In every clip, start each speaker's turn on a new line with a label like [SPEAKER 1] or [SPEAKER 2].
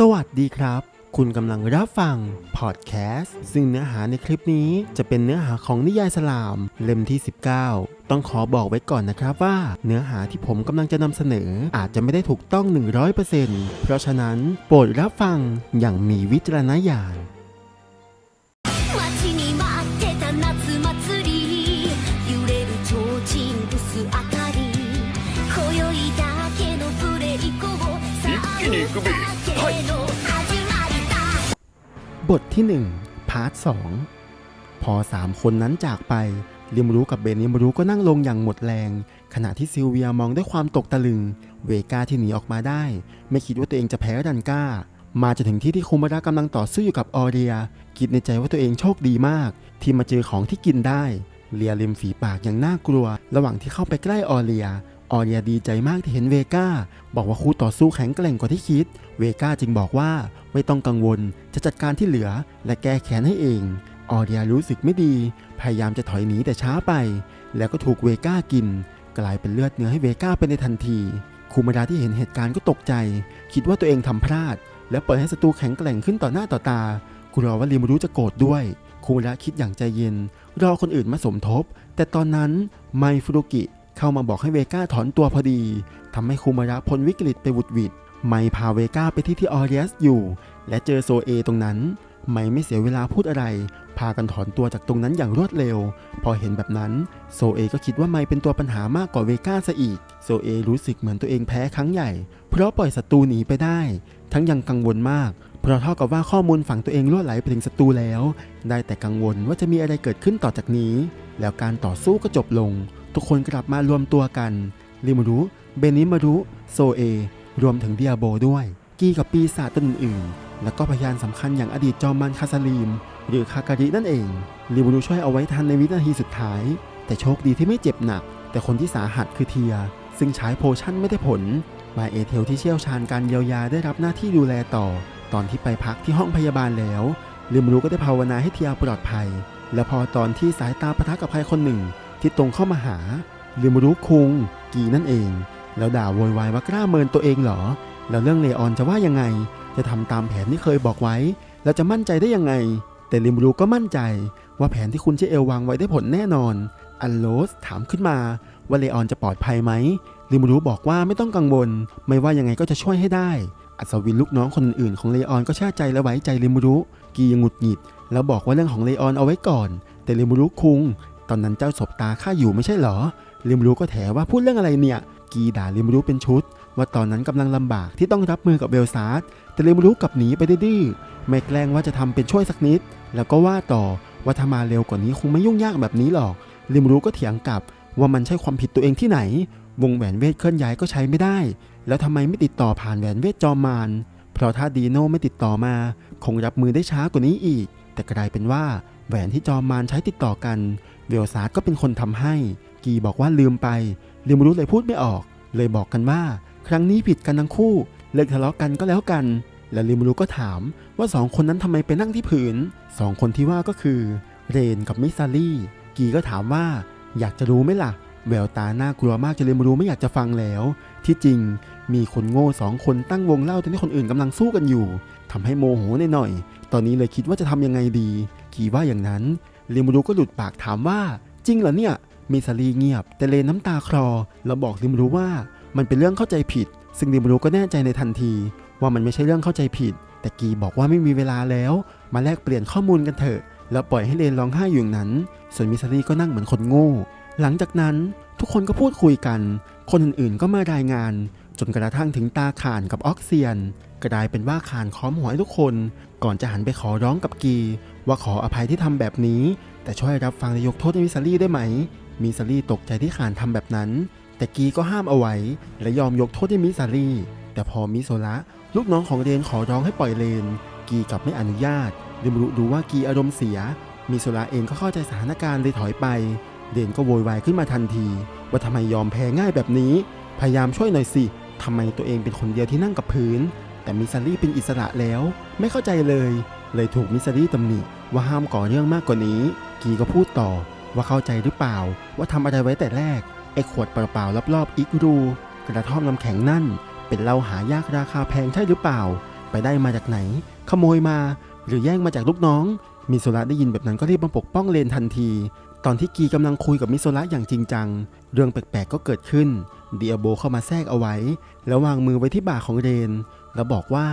[SPEAKER 1] สวัสดีครับ คุณกำลังรับฟังพอดแคสต์ซึ่งเนื้อหาในคลิปนี้จะเป็นเนื้อหาของนิยายสลาม เล่มที่ 19 ต้องขอบอกไว้ก่อนนะครับว่า เนื้อหาที่ผมกำลังจะนำเสนออาจจะไม่ได้ถูกต้อง 100%เพราะฉะนั้นโปรดรับฟังอย่างมีวิจารณญาณ
[SPEAKER 2] くべ
[SPEAKER 3] だけの始まりだ
[SPEAKER 1] บทที่ 1 พาร์ท 2 พอสามคนนั้นจากไปลิมรู้กับเบนลิมรู้ก็นั่งลงอย่างหมดแรง ขณะที่ซิลเวียมองด้วยความตกตะลึง เวกาที่หนีออกมาได้ ไม่คิดว่าตัวเองจะแพ้ดันก้า มาจนถึงที่ที่คุมาระกำลังต่อสู้อยู่กับออเรีย คิดในใจว่าตัวเองโชคดีมาก ที่มาเจอของที่กินได้ เลียริมฝีปากอย่างน่ากลัว ระหว่างที่เข้าไปใกล้ออเรีย ออเรียดีใจมากที่เห็นเวก้าบอกว่าคู่ต่อสู้แข็งแกร่งกว่าที่คิด เวก้าจึงบอกว่าไม่ต้องกังวลจะจัดการที่เหลือและแก้แค้นให้เอง ออเรียรู้สึกไม่ดี พยายามจะถอยหนีแต่ช้าไป แล้วก็ถูกเวก้ากิน กลายเป็นเลือดเนื้อให้เวก้าไปในทันที คูมาดาที่เห็นเหตุการณ์ก็ตกใจ คิดว่าตัวเองทำพลาด และปล่อยให้ศัตรูแข็งแกร่งขึ้นต่อหน้าต่อตากลัวว่าริมรู้จะโกรธด้วยคูมาดาคิดอย่างใจเย็น รอคนอื่นมาสมทบ แต่ตอนนั้นไมฟุรุกิ เข้ามาบอกให้เวก้าถอนตัวพอดีทำให้คูมาระพ้นวิกฤตไปวุดวิดไมพาเวก้าไปที่ที่ออเรียสอยู่ และเจอโซเอตรงนั้น ไม่ไม่เสียเวลาพูดอะไร พากันถอนตัวจากตรงนั้นอย่างรวดเร็ว พอเห็นแบบนั้นโซเอก็คิดว่าไม่เป็นตัวปัญหามากกว่าเวก้าซะอีก โซเอรู้สึกเหมือนตัวเองแพ้ครั้งใหญ่ เพราะปล่อยศัตรูหนีไปได้ ทั้งยังกังวลมาก เพราะเท่ากับว่าข้อมูลฝั่งตัวเองล่วไหลไปถึงศัตรูแล้ว ได้แต่กังวลว่าจะมีอะไรเกิดขึ้นต่อจากนี้ แล้วการต่อสู้ก็จบลง ทุกคนกลับมารวมตัวกันริมารุเบนิมารุโซเอ รวมถึงเดียโบด้วย กีกับปีศาจตนอื่นๆ แล้วก็พยานสำคัญอย่างอดีตจอมมันคาซาลีม หรือคาการินั่นเองริมารุช่วยเอาไว้ทันในวินาทีสุดท้าย แต่โชคดีที่ไม่เจ็บหนัก แต่คนที่สาหัสคือเทีย ซึ่งใช้โพชั่นไม่ได้ผลมาเอเทลที่เชี่ยวชาญการเยียวยาได้รับหน้าที่ดูแลต่อ ตอนที่ไปพักที่ห้องพยาบาลแล้วริมารุก็ได้ภาวนาให้เทียปลอดภัย และพอตอนที่สายตาปะทะกับใครคนหนึ่ง ที่ตรงเข้ามาหาริมารุคุง กีนั่นเอง แล้วด่าโวยวายว่ากล้าเมินตัวเองเหรอ แล้วเรื่องเลออนจะว่ายังไง จะทำตามแผนที่เคยบอกไว้ แล้วจะมั่นใจได้ยังไง แต่ริมรูก็มั่นใจ ว่าแผนที่คุณเชเอลวางไว้ได้ผลแน่นอน อันโลสถามขึ้นมาว่าเลออนจะปลอดภัยไหมริมรูบอกว่าไม่ต้องกังวล ไม่ว่ายังไงก็จะช่วยให้ได้ อัศวินลูกน้องคนอื่นของเลออนก็เชื่อใจและไว้ใจริมรูกียังหงุดหงิด แล้วบอกว่าเรื่องของเลออนเอาไว้ก่อน แต่ริมรูคุง ตอนนั้นเจ้าศพตาข้าอยู่ไม่ใช่เหรอริมรูก็แถว่าพูดเรื่องอะไรเนี่ย กีด่าริมรูเป็นชุด ว่าตอนนั้นกำลังลำบากที่ต้องรับมือกับเบลซาร์ดแต่ริมรูกลับหนีไปดื้อไม่แกล้งว่าจะทำเป็นช่วยสักนิด แล้วก็ว่าต่อว่าถ้ามาเร็วกว่านี้คงไม่ยุ่งยากแบบนี้หรอกริมรูก็เถียงกลับ ว่ามันใช่ความผิดตัวเองที่ไหน วงแหวนเวทเคลื่อนย้ายก็ใช้ไม่ได้ แล้วทำไมไม่ติดต่อผ่านแหวนเวทจอมมารเพราะถ้าดีโน่ไม่ติดต่อมา คงรับมือได้ช้ากว่านี้อีก แต่กลายเป็นว่าแหวนที่จอมมารใช้ติดต่อกัน เบลซาร์ก็เป็นคนทำให้ กีบอกว่าลืมไปริมรูเลยพูดไม่ออก เลยบอกกันว่า ครั้งนี้ผิดกันทั้งคู่เลิกทะเลาะกันก็แล้วกัน และริมรูก็ถามว่าสองคนนั้นทำไมไปนั่งที่ผืนสองคนที่ว่าก็คือ เรนกับมิซารี่ กีก็ถามว่า อยากจะรู้ไหมล่ะ แววตาน่ากลัวมากจนริมรูไม่อยากจะฟังแล้ว ที่จริงมีคนโง่สองคนตั้งวงเล่าตอนที่คนอื่นกำลังสู้กันอยู่ทำให้โมโหหน่อยๆตอนนี้เลยคิดว่าจะทำยังไงดี กีว่าอย่างนั้น ริมรูก็หลุดปากถามว่า จริงเหรอเนี่ยมิซารีเงียบ แต่เลนน้ำตาคลอ แล้วบอกริมรูว่ามันเป็นเรื่องเข้าใจผิด ซึ่งริมรูก็แน่ใจในทันที ว่ามันไม่ใช่เรื่องเข้าใจผิด แต่กีบอกว่าไม่มีเวลาแล้ว มาแลกเปลี่ยนข้อมูลกันเถอะ แล้วปล่อยให้เลนร้องไห้อยู่นั้น ส่วนมิซารีก็นั่งเหมือนคนโง่ หลังจากนั้นทุกคนก็พูดคุยกัน คนอื่นๆก็มารายงาน จนกระทั่งถึงตาข่านกับออกเซียน กลายเป็นว่าขานค้อมหัวให้ทุกคน ก่อนจะหันไปขอร้องกับกี ว่าขออภัยที่ทำแบบนี้ แต่ช่วยรับฟังและยกโทษให้มิซารี่ได้ไหม มิซารี่ตกใจที่ขานทำแบบนั้น แต่กีก็ห้ามเอาไว้ และยอมยกโทษให้มิซารี่ แต่พอมิโซระลูกน้องของเรนขอร้องให้ปล่อยเลน กีกลับไม่อนุญาตริมรุรู้ว่ากีอารมณ์เสีย มิโซระเองก็เข้าใจสถานการณ์เลยถอยไปเดนก็โวยวายขึ้นมาทันที ว่าทำไมยอมแพ้ง่ายแบบนี้ พยายามช่วยหน่อยสิทำไมตัวเองเป็นคนเดียวที่นั่งกับพื้น แต่มิซารีเป็นอิสระแล้ว ไม่เข้าใจเลย เลยถูกมิซารีตำหนิว่าห้ามก่อเรื่องมากกว่านี้ กีก็พูดต่อว่าเข้าใจหรือเปล่า ว่าทำอะไรไว้แต่แรกไอ้ขวดเปล่าๆรอบๆอีกรู กระท่อมน้ำแข็งนั่น เป็นเหล้าหายากราคาแพงใช่หรือเปล่า ไปได้มาจากไหน ขโมยมา หรือแย่งมาจากลูกน้อง มิโซระได้ยินแบบนั้นก็รีบมาปกป้องเลนทันที ตอนที่กีกำลังคุยกับมิโซระอย่างจริงจัง เรื่องแปลกๆก็เกิดขึ้นเดียโบเข้ามาแทรกเอาไว้ แล้ววางมือไว้ที่บ่าของเรน แล้วบอกว่า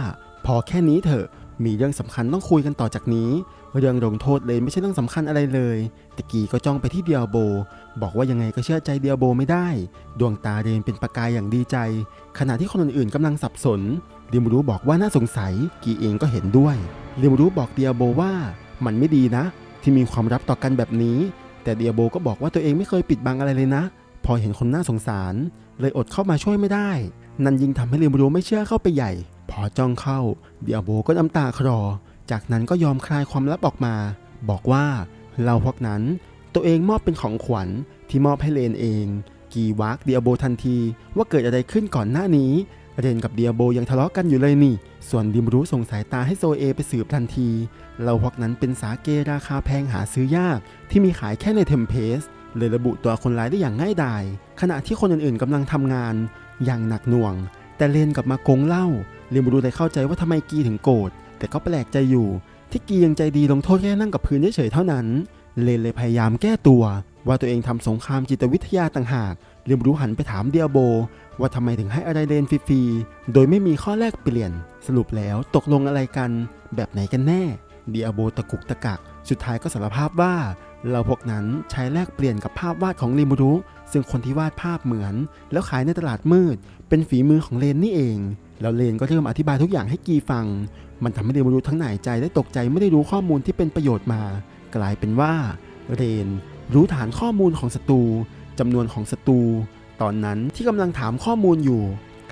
[SPEAKER 1] พอแค่นี้เถอะ มีเรื่องสำคัญต้องคุยกันต่อจากนี้ เรื่องลงโทษเลยไม่ใช่เรื่องสำคัญอะไรเลยแต่กีก็จ้องไปที่เดียโบ บอกว่ายังไงก็เชื่อใจเดียโบไม่ได้ ดวงตาเรนเป็นประกายอย่างดีใจ ขณะที่คนอื่นๆกำลังสับสนเรียมรู้บอกว่าน่าสงสัย กีเองก็เห็นด้วยเรียมรู้บอกเดียโบว่ามันไม่ดีนะ ที่มีความลับต่อกันแบบนี้ แต่เดียโบก็บอกว่าตัวเองไม่เคยปิดบังอะไรเลยนะ พอเห็นคนน่าสงสาร เลยอดเข้ามาช่วยไม่ได้ นั่นยิ่งทำให้เรียมรู้ไม่เชื่อเข้าไปใหญ่ พอจ้องเข้าเดียโบก็น้ำตาคลอ จากนั้นก็ยอมคลายความลับออกมา บอกว่าเราพวกนั้นตัวเองมอบเป็นของขวัญที่มอบให้เลนเอง กีวักเดียโบทันที ว่าเกิดอะไรขึ้นก่อนหน้านี้เรนกับเดียโบยังทะเลาะกันอยู่เลยนี่ ส่วนดิมรู้ส่งสายตาให้โซเอไปสืบทันที เราพวกนั้นเป็นสาเกราคาแพงหาซื้อยาก ที่มีขายแค่ในเทมเพสเลยระบุตัวคนร้ายได้อย่างง่ายดาย ขณะที่คนอื่นๆกำลังทำงาน อย่างหนักหน่วง แต่เลนกลับมาโกงเหล้าเรียนรู้เลยเข้าใจว่าทำไมกีถึงโกรธแต่ก็แปลกใจอยู่ ที่กียังใจดีลงโทษแค่นั่งกับพื้นเฉยๆเท่านั้น เลนเลยพยายามแก้ตัว ว่าตัวเองทำสงครามจิตวิทยาต่างหาก เรียนรู้หันไปถามเดียโบ ว่าทำไมถึงให้อะไรเลนฟรีๆโดยไม่มีข้อแลกเปลี่ยน สรุปแล้วตกลงอะไรกัน แบบไหนกันแน่เดียโบตะกุกตะกัก สุดท้ายก็สารภาพว่าเราพวกนั้นใช้แลกเปลี่ยนกับภาพวาดของริมุรุซึ่งคนที่วาดภาพเหมือน แล้วขายในตลาดมืด เป็นฝีมือของเลนนี่เอง แล้วเลนก็เริ่มอธิบายทุกอย่างให้กีฟัง มันทำให้ริมุรุทั้งหน่ายใจและตกใจไม่ได้รู้ข้อมูลที่เป็นประโยชน์มา กลายเป็นว่าเรนรู้ฐานข้อมูลของศัตรูจำนวนของศัตรูตอนนั้นที่กำลังถามข้อมูลอยู่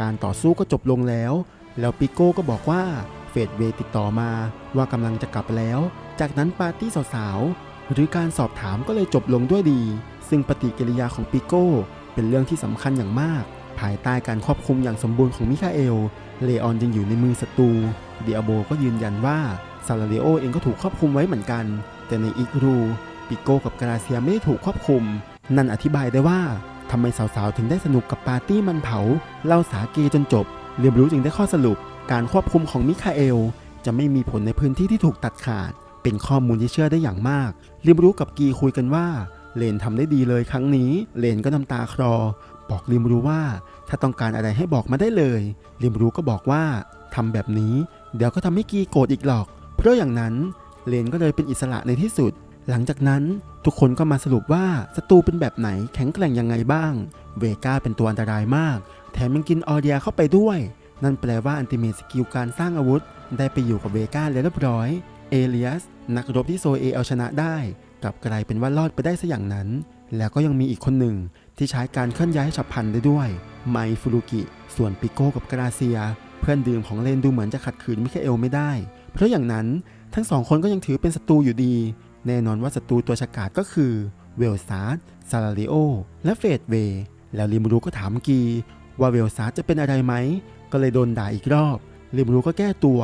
[SPEAKER 1] การต่อสู้ก็จบลงแล้ว แล้วปิโก้ก็บอกว่าเฟดเวติดต่อมาว่ากำลังจะกลับแล้ว จากนั้นปาร์ตี้สาวๆหรือการสอบถามก็เลยจบลงด้วยดี ซึ่งปฏิกิริยาของปิโก้เป็นเรื่องที่สำคัญอย่างมาก ภายใต้การควบคุมอย่างสมบูรณ์ของมิคาเอล เลออนยังอยู่ในมือศัตรูเดียโบก็ยืนยันว่าซาลาเรโอเองก็ถูกควบคุมไว้เหมือนกัน แต่ในอีกรู ปิโก้กับกราเซียไม่ได้ถูกควบคุม นั่นอธิบายได้ว่าทำไมสาวๆ ถึงได้สนุกกับปาร์ตี้มันเผาเล่าสาเกจนจบ เรียนรู้จึงได้ข้อสรุป การควบคุมของมิคาเอล จะไม่มีผลในพื้นที่ที่ถูกตัดขาด เป็นข้อมูลที่เชื่อได้อย่างมาก เรียนรู้กับกีคุยกันว่าเลนทำได้ดีเลยครั้งนี้ เลนก็น้ำตาคลอ บอกริมรู้ว่า ถ้าต้องการอะไรให้บอกมาได้เลย ริมรู้ก็บอกว่าทำแบบนี้ เดี๋ยวก็ทำให้กีโกรธอีกหรอก เพราะอย่างนั้นเลนก็เลยเป็นอิสระในที่สุด หลังจากนั้นทุกคนก็มาสรุปว่าศัตรูเป็นแบบไหนแข็งแกร่งยังไงบ้าง เวก้าเป็นตัวอันตรายมาก แถมยังกินออเดียเข้าไปด้วย นั่นแปลว่าอันติเมตสกิลการสร้างอาวุธ ได้ไปอยู่กับเวก้าแล้วเรียบร้อย เอเลียส นักรบที่โซเอเอาชนะได้ กลับกลายเป็นว่ารอดไปได้ซะอย่างนั้น แล้วก็ยังมีอีกคนหนึ่ง ที่ใช้การเคลื่อนย้ายฉับพลันได้ด้วย ไมฟูรุกิ ส่วนปิโก้กับกราเซีย เพื่อนดื่มของเลนดูเหมือนจะขัดขืนมิคาเอลไม่ได้ เพราะอย่างนั้นทั้งสองคนก็ยังถือเป็นศัตรูอยู่ดี แน่นอนว่าศัตรูตัวฉกาจก็คือเวลซาร์ดซาลาริโอ และเฟดเว แล้วริมรูก็ถามกี ว่าเวลซาร์ดจะเป็นอะไรไหม ก็เลยโดนด่าอีกรอบ ริมรูก็แก้ตัว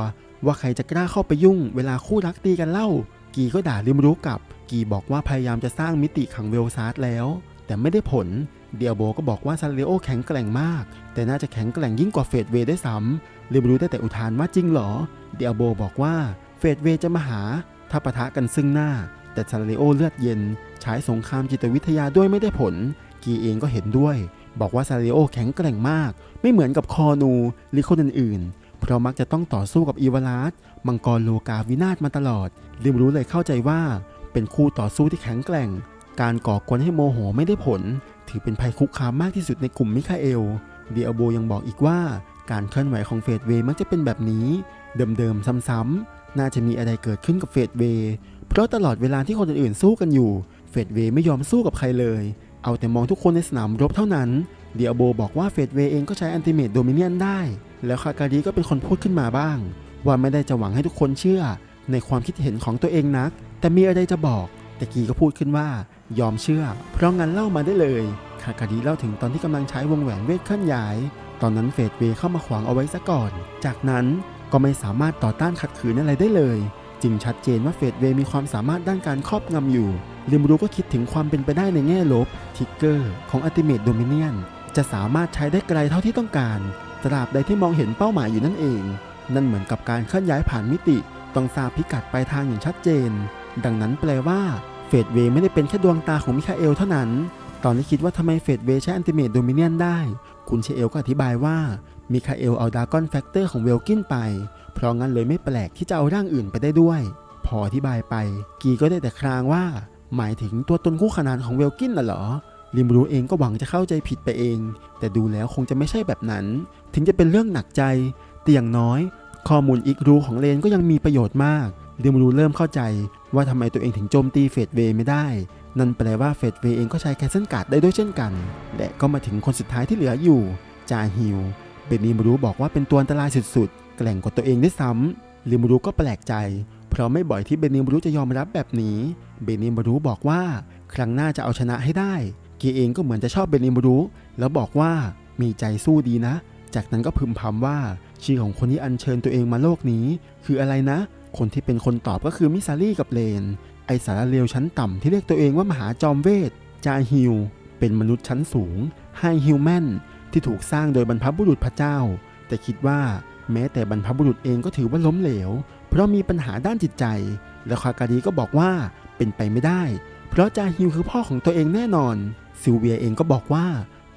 [SPEAKER 1] ว่าใครจะกล้าเข้าไปยุ่ง เวลาคู่รักตีกันเล่า กีก็ด่าริมรูกลับ กีบอกว่าพยายามจะสร้างมิติขังเวลซาร์ดแล้ว แต่ไม่ได้ผล เดียโบก็บอกว่าซาลโอแข็งแกร่งมาก แต่น่าจะแข็งแกร่งยิ่งกว่าเฟดเวย์ได้ซ้ำริมรูได้แต่อุทานว่าจริงเหรอ เดียโบบอกว่าเฟดเวย์จะมาหา ถ้าปะทะกันซึ่งหน้า แต่ซาลโอเลือดเย็นใช้สงครามจิตวิทยาด้วยไม่ได้ผล กีเองก็เห็นด้วย บอกว่าซาลโอแข็งแกร่งมาก ไม่เหมือนกับคอนูหรือคนอื่นๆ เพราะมักจะต้องต่อสู้กับอีวาลาสมังกรโลกาวินาศมาตลอดริมรู้เลยเข้าใจว่าเป็นคู่ต่อสู้ที่แข็งแกร่ง การก่อกวนให้โมโหไม่ได้ผล ถือเป็นภัยคุกคามมากที่สุดในกลุ่มมิคาเอล เดียโบยังบอกอีกว่า การเคลื่อนไหวของเฟดเวย์มักจะเป็นแบบนี้ เดิมๆ ซ้ำๆ น่าจะมีอะไรเกิดขึ้นกับเฟดเวย์เพราะตลอดเวลาที่คนอื่นๆสู้กันอยู่ เฟดเวย์ไม่ยอมสู้กับใครเลย เอาแต่มองทุกคนในสนามรบเท่านั้น เดียโบบอกว่าเฟดเวย์เองก็ใช้อันติเมตโดมิเนียนได้ แล้วคาการีก็เป็นคนพูดขึ้นมาบ้าง ว่าไม่ได้จะหวังให้ทุกคนเชื่อ ในความคิดเห็นของตัวเองนัก แต่มีอะไรจะบอกแต่กีก็พูดขึ้นว่า ยอมเชื่อ เพราะงั้นเล่ามาได้เลยคาการีเล่าถึงตอนที่กำลังใช้วงแหวนเวทเคลื่อนย้าย ตอนนั้นเฟดเวเข้ามาขวางเอาไว้ซะก่อน จากนั้นก็ไม่สามารถต่อต้านขัดขืนอะไรได้เลย จึงชัดเจนว่าเฟดเวมีความสามารถด้านการครอบงำอยู่ริมรู้ก็คิดถึงความเป็นไปได้ในแง่ลบทิกเกอร์ของอัติเมตโดมิเนียนจะสามารถใช้ได้ไกลเท่าที่ต้องการตราบใดที่มองเห็นเป้าหมายอยู่นั่นเอง นั่นเหมือนกับการเคลื่อนย้ายผ่านมิติ ต้องทราบพิกัดปลายทางอย่างชัดเจน ดังนั้นแปลว่า เฟดเวย์ไม่ได้เป็นแค่ดวงตาของมิคาเอลเท่านั้น ตอนที่คิดว่าทำไมเฟดเวย์ใช้อันติเมตโดมิเนียนได้ คุณเชเอลก็อธิบายว่ามิคาเอลเอาดากอนแฟกเตอร์ของเวลกินไป เพราะงั้นเลยไม่แปลกที่จะเอาร่างอื่นไปได้ด้วย พออธิบายไป กีก็ได้แต่ครางว่า หมายถึงตัวตนคู่ขนานของเวลกินน่ะเหรอลิมรูเองก็หวังจะเข้าใจผิดไปเอง แต่ดูแล้วคงจะไม่ใช่แบบนั้น ถึงจะเป็นเรื่องหนักใจ แต่อย่างน้อย ข้อมูลอีกรูของเลนก็ยังมีประโยชน์มากลิมรูเริ่มเข้าใจ ว่าทำไมตัวเองถึงโจมตีเฟดเวย์ไม่ได้ นั่นแปลว่าเฟดเวย์เองก็ใช้แคสเซิลการ์ดได้ด้วยเช่นกัน และก็มาถึงคนสุดท้ายที่เหลืออยู่ จาฮิว เบนนิมรูบอกว่าเป็นตัวอันตรายสุดๆ แกล่งกว่าตัวเองด้วยซ้ำลิมรูก็แปลกใจ เพราะไม่บ่อยที่เบนนิมรูจะยอมรับแบบนี้ เบนนิมรูบอกว่า ครั้งหน้าจะเอาชนะให้ได้เกเองก็เหมือนจะชอบเบนนิมรูแล้วบอกว่ามีใจสู้ดีนะ จากนั้นก็พึมพำว่าชื่อของคนที่อัญเชิญตัวเองมาโลกนี้ คืออะไรนะ คนที่เป็นคนตอบก็คือมิซารี่กับเลน ไอสารเลวชั้นต่ำที่เรียกตัวเองว่ามหาจอมเวท จาฮิวเป็นมนุษย์ชั้นสูงไฮฮิวแมนที่ถูกสร้างโดยบรรพบุรุษพระเจ้า แต่คิดว่าแม้แต่บรรพบุรุษเองก็ถือว่าล้มเหลว เพราะมีปัญหาด้านจิตใจ แล้วคาการีก็บอกว่าเป็นไปไม่ได้ เพราะจาฮิวคือพ่อของตัวเองแน่นอน ซิลเวียเองก็บอกว่า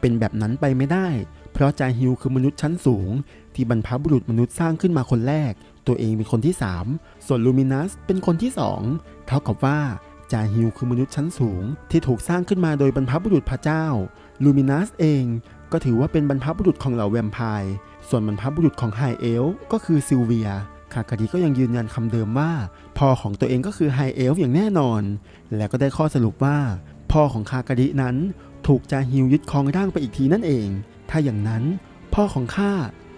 [SPEAKER 1] เป็นแบบนั้นไปไม่ได้ เพราะจาฮิวคือมนุษย์ชั้นสูง ที่บรรพบุรุษมนุษย์สร้างขึ้นมาคนแรก ตัวเองเป็นคนที่ 3 ส่วนลูมินัสเป็นคนที่ 2 เท่ากับว่าจาฮิวคือมนุษย์ชั้นสูง ที่ถูกสร้างขึ้นมาโดยบรรพบุรุษพระเจ้า ลูมินัสเองก็ถือว่าเป็นบรรพบุรุษของเหล่าแวมไพร์ ส่วนบรรพบุรุษของไฮเอลก็คือซิลเวีย คาคาดีก็ยังยืนยันคำเดิมว่า พ่อของตัวเองก็คือไฮเอลอย่างแน่นอน และก็ได้ข้อสรุปว่า พ่อของคาคาดีนั้น ถูกจาฮิวยึดครองร่างไปอีกทีนั่นเอง ถ้าอย่างนั้น พ่อของข้า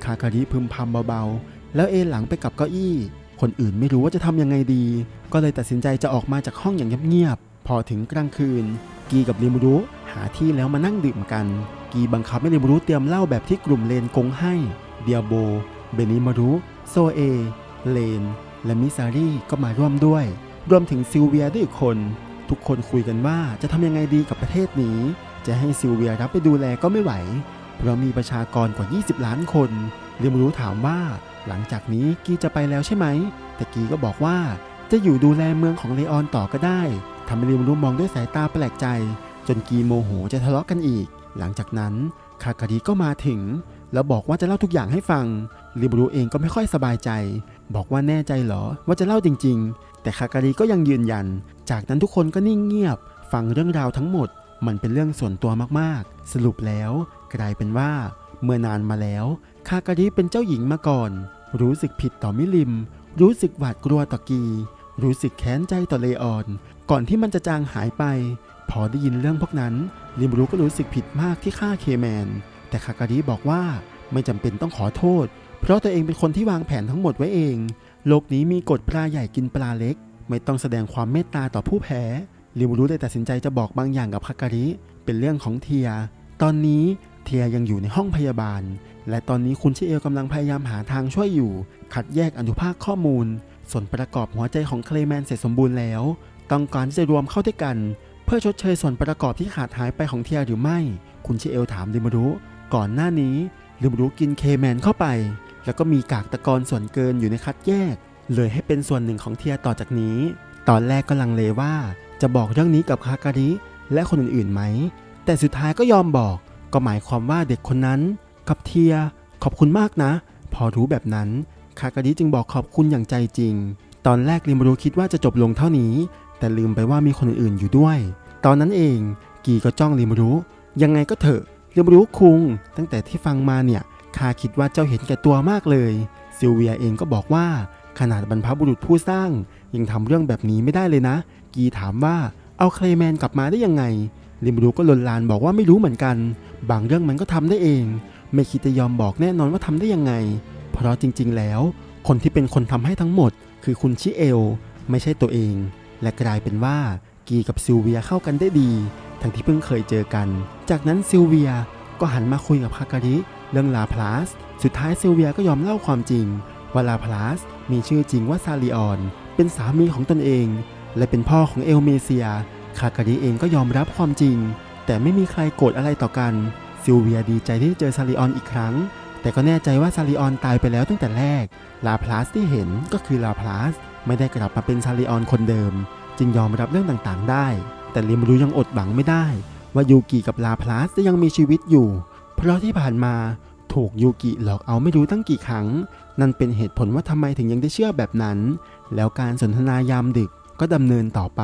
[SPEAKER 1] คาคาดีพึมพำเบาๆ แล้วเอหลังไปกับเก้าอี้ คนอื่นไม่รู้ว่าจะทำยังไงดี ก็เลยตัดสินใจจะออกมาจากห้องอย่างเงียบๆพอถึงกลางคืน กีกับริมรุหาที่แล้วมานั่งดื่มกัน กีบังคับให้ริมรุเตรียมเหล้าแบบที่กลุ่มเลนกงให้เดียโบ เบนิมารุโซเอ เลน และมิซารีก็มาร่วมด้วย รวมถึงซิลเวียด้วยคน ทุกคนคุยกันว่าจะทำยังไงดีกับประเทศนี้ จะให้ซิลเวียรับไปดูแลก็ไม่ไหว เพราะมีประชากรกว่า 20 ล้านคน เรียมรู้ถามว่าหลังจากนี้กีจะไปแล้วใช่ไหม แต่กีก็บอกว่าจะอยู่ดูแลเมืองของเลออนต่อก็ได้ทำให้เรียมรู้มองด้วยสายตาแปลกใจ จนกีโมโหจะทะเลาะกันอีก หลังจากนั้นคาคาดีก็มาถึง แล้วบอกว่าจะเล่าทุกอย่างให้ฟังริบรูเองก็ไม่ค่อยสบายใจ บอกว่าแน่ใจเหรอว่าจะเล่าจริง ๆ แต่คาคาดีก็ยังยืนยัน จากนั้นทุกคนก็นิ่งเงียบ ฟังเรื่องราวทั้งหมด มันเป็นเรื่องส่วนตัวมากๆ สรุปแล้ว กลายเป็นว่าเมื่อนานมาแล้ว คาคาดีเป็นเจ้าหญิงมาก่อน รู้สึกผิดต่อมิลิม รู้สึกหวาดกลัวต่อกี รู้สึกแค้นใจต่อเลออน ก่อนที่มันจะจางหายไป พอได้ยินเรื่องพวกนั้นลิมรู้ก็รู้สึกผิดมากที่ฆ่าเคแมน แต่คาคาดีบอกว่าไม่จำเป็นต้องขอโทษ เพราะตัวเองเป็นคนที่วางแผนทั้งหมดไว้เอง โลกนี้มีกฎปลาใหญ่กินปลาเล็ก ไม่ต้องแสดงความเมตตาต่อผู้แพ้ลิมรู้ได้ตัดสินใจจะบอกบางอย่างกับคาการิเป็นเรื่องของเทีย ตอนนี้เทียยังอยู่ในห้องพยาบาล และตอนนี้คุณชิเอลกำลังพยายามหาทางช่วยอยู่คัดแยกอนุภาคข้อมูล ส่วนประกอบหัวใจของเคลแมนเสร็จสมบูรณ์แล้ว ต้องการที่จะรวมเข้าด้วยกัน เพื่อชดเชยส่วนประกอบที่ขาดหายไปของเทียหรือไม่ คุณชิเอลถามลิมรุก่อนหน้านี้ลิมรุกินเคแมนเข้าไป แล้วก็มีกากตะกอนส่วนเกินอยู่ในคัดแยก เลยให้เป็นส่วนหนึ่งของเทียต่อจากนี้ ตอนแรกก็ลังเลว่า จะบอกเรื่องนี้กับคาการิและคนอื่นๆไหมแต่สุดท้ายก็ยอมบอก ก็หมายความว่าเด็กคนนั้น กับเทีย ขอบคุณมากนะ พอรู้แบบนั้น คาการิจึงบอกขอบคุณอย่างใจจริง ตอนแรกลิมรูคิดว่าจะจบลงเท่านี้ แต่ลืมไปว่ามีคนอื่นอยู่ด้วย ตอนนั้นเองกีก็จ้องลิมรูยังไงก็เถอะลิมรูคุง ตั้งแต่ที่ฟังมาเนี่ยข้าคิดว่าเจ้าเห็นแก่ตัวมากเลย ซิลเวียเองก็บอกว่า ขนาดบรรพบุรุษผู้สร้าง ยังทำเรื่องแบบนี้ไม่ได้เลยนะ กีถามว่าเอาเคลแมนกลับมาได้ยังไงลิมรูก็ลนลานบอกว่าไม่รู้เหมือนกัน บางเรื่องมันก็ทำได้เอง ไม่คิดจะยอมบอกแน่นอนว่าทำได้ยังไง เพราะจริงๆแล้ว คนที่เป็นคนทำให้ทั้งหมด คือคุณชิเอล ไม่ใช่ตัวเอง และกลายเป็นว่ากีกับซิลเวียเข้ากันได้ดี ทั้งที่เพิ่งเคยเจอกัน จากนั้นซิลเวียก็หันมาคุยกับคาการิเรื่องลาพลาส สุดท้ายซิลเวียก็ยอมเล่าความจริงว่าลาพลาสมีชื่อจริงว่าซาลิออน เป็นสามีของตนเอง และเป็นพ่อของเอลเมเซีย คาการิเองก็ยอมรับความจริง แต่ไม่มีใครโกรธอะไรต่อกัน ซิลเวียดีใจที่ได้เจอซาลิออนอีกครั้ง แต่ก็แน่ใจว่าซาริออนตายไปแล้วตั้งแต่แรก ลาพลาสที่เห็นก็คือลาพลาสไม่ได้กลับมาเป็นซาริออนคนเดิม จึงยอมรับเรื่องต่างๆ ได้ แต่ริมรู้ยังอดหวังไม่ได้ ว่ายูกิกับลาพลาสจะยังมีชีวิตอยู่ เพราะที่ผ่านมาถูกยูกิหลอกเอาไม่รู้ตั้งกี่ครั้ง นั่นเป็นเหตุผลว่าทำไมถึงยังได้เชื่อแบบนั้น แล้วการสนทนายามดึกก็ดำเนินต่อไป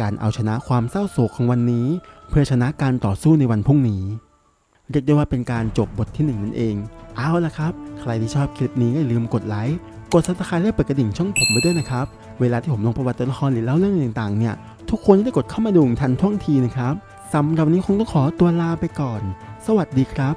[SPEAKER 1] การเอาชนะความเศร้าโศกของวันนี้ เพื่อชนะการต่อสู้ในวันพรุ่งนี้ เรียกได้ว่าเป็นการจบบทที่หนึ่งนั่นเอง เอาละครับ ใครที่ชอบคลิปนี้ก็อย่าลืมกดไลค์ กดซับสไครต์และเปิดกระดิ่งช่องผมไปด้วยนะครับ เวลาที่ผมลงประวัติตัวละครหรือเล่าเรื่องต่างๆ เนี่ย ทุกคนจะได้กดเข้ามาดูทันท่วงทีนะครับสำหรับวันนี้คงต้องขอตัวลาไปก่อน สวัสดีครับ